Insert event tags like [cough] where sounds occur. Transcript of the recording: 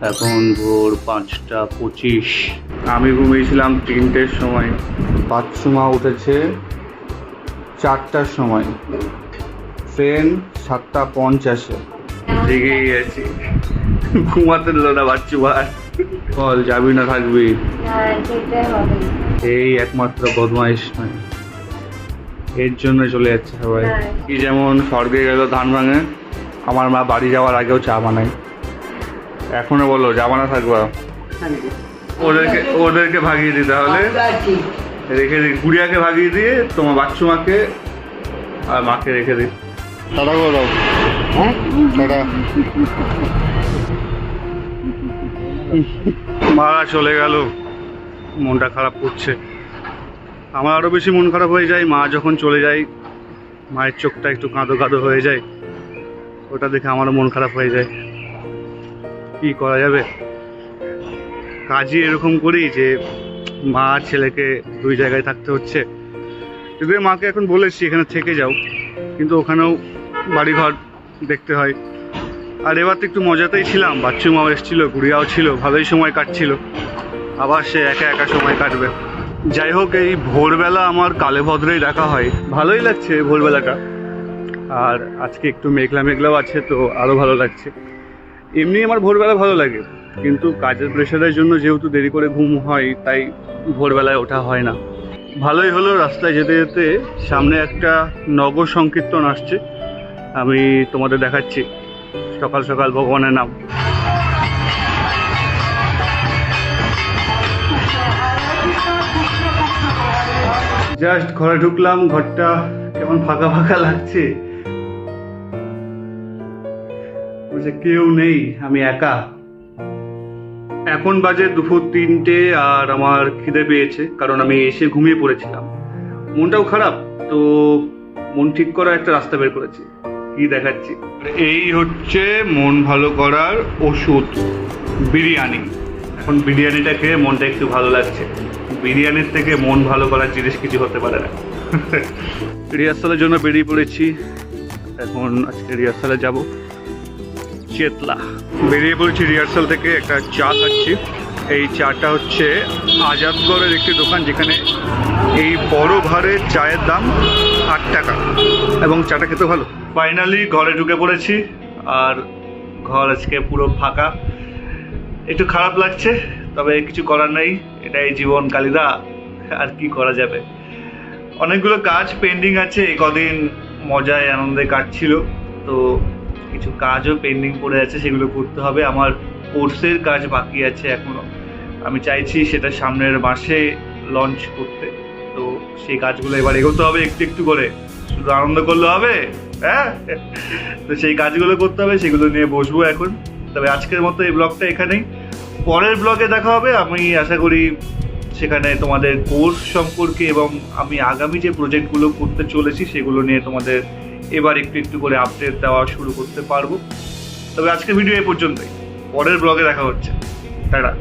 এখন ভোর পাঁচটা পঁচিশ। আমি ঘুমিয়েছিলাম তিনটের সময়। বাচ্চুমা উঠেছে চারটার সময়। ট্রেন সাতটা পঞ্চাশে। জেগেই আছি। ঘুমাতে দিল না বাচ্চুমা বল যাবি না থাকবি? হ্যাঁ এই একমাত্র বদমাইশ নয়। এর জন্য চলে যাচ্ছে সবাই। হ্যাঁ। কি যেমন স্বর্গে গেল ধান ভাঙে আমার মা বাড়ি যাওয়ার আগেও চা বানায়। এখনও বলো যাবা না থাকবা। ওদেরকে ওদেরকে ভাগিয়ে দিই তাহলে। রেখে দিই গুড়িয়াকে ভাগিয়ে দিয়ে তোমার বাচ্চু মাকে আর মাকে রেখে দিই টাটা করে দাও। টাটা। মারা চলে গেল। মনটা খারাপ করছে। আমার আরও বেশি মন খারাপ হয়ে যায়। মা যখন চলে যায় মায়ের চোখটা একটু কাঁদো কাঁদো হয়ে যায়। ওটা দেখে আমারও মন খারাপ হয়ে যায়। কি করা যাবে? কাজই এরকম করি যে মা ছেলেকে দুই জায়গায় থাকতে হচ্ছে। যদিও মাকে এখন বলেছি এখানে থেকে যাও, কিন্তু ওখানেও বাড়িঘর দেখতে হয়। আর এবার তো একটু মজাতেই ছিলাম বাচ্চু মাও এসেছিল, গুড়িয়াও ছিল, ভালোই সময় কাটছিল। আবার সে একা একা সময় কাটবে। যাই হোক, এই ভোরবেলা আমার কালে ভদ্রেই দেখা হয়। ভালোই লাগছে ভোরবেলাটা। আর আজকে একটু মেঘলা মেঘলাও আছে, তো আরও ভালো লাগছে। এমনি আমার ভোরবেলা ভালো লাগে, কিন্তু কাজের প্রেশারের জন্য যেহেতু দেরি করে ঘুম হয়, তাই ভোরবেলায় ওঠা হয় না। ভালোই হলো রাস্তায় যেতে যেতে সামনে একটা নগর সংকীর্তন আসছে, আমি তোমাদের দেখাচ্ছি। সকাল সকাল ভগবানের নাম। জাস্ট ঘরে ঢুকলাম, ঘরটা কেমন ফাঁকা ফাঁকা লাগছে। বলছে কেউ নেই আমি একা। এখন বাজে দুপুর তিনটে আর আমার খিদে পেয়েছে কারণ আমি এসে ঘুমিয়ে পড়েছিলাম। মনটাও খারাপ তো মন ঠিক করার একটা রাস্তা বের করেছি। কি দেখাচ্ছি? এই হচ্ছে মন ভালো করার ওষুধ বিরিয়ানি। এখন বিরিয়ানিটা খেয়ে মনটা একটু ভালো লাগছে। বিরিয়ানির থেকে মন ভালো করার জিনিস কিছু হতে পারে না। [laughs] রিহার্সালের জন্য বেরিয়ে পড়েছি। এখন আজকে রিহার্সালে যাব। চেতলা বেরিয়ে পড়েছি রিহার্সাল থেকে একটা চা খাচ্ছি। এই চাটা হচ্ছে আজাদগড়ের একটি দোকান যেখানে এই বড় ভারের চায়ের দাম আট টাকা। এবং চাটা খেতে ভালো। ফাইনালি ঘরে ঢুকে পড়েছি আর ঘর আজকে পুরো ফাঁকা। একটু খারাপ লাগছে, তবে কিছু করার নেই। এটাই জীবন কালিদা, আর কি করা যাবে? অনেকগুলো কাজ পেন্ডিং আছে। এই কদিন মজায় আনন্দে কাটছিল। তো কিছু কাজও পেন্ডিং পড়ে আছে, সেগুলো করতে হবে। আমার কোর্সের কাজ বাকি আছে এখনও। আমি চাইছি সেটা সামনের মাসে লঞ্চ করতে। তো সেই কাজগুলো এবার এগোতে হবে একটু একটু করে। শুধু আনন্দ করলে হবে? হ্যাঁ? তো সেই কাজগুলো করতে হবে, সেগুলো নিয়ে বসবো এখন। তবে আজকের মতো এই ব্লগটা এখানেই। পরের ব্লগে দেখা হবে। আমি আশা করি সেখানে তোমাদের কোর্স সম্পর্কে এবং আমি আগামী যে প্রজেক্টগুলো করতে চলেছি, সেগুলো নিয়ে তোমাদের এবার একটু একটু করে আপডেট দেওয়া শুরু করতে পারব। তবে আজকের ভিডিও এ পর্যন্তই। পরের ব্লগে দেখা হচ্ছে। টাটা।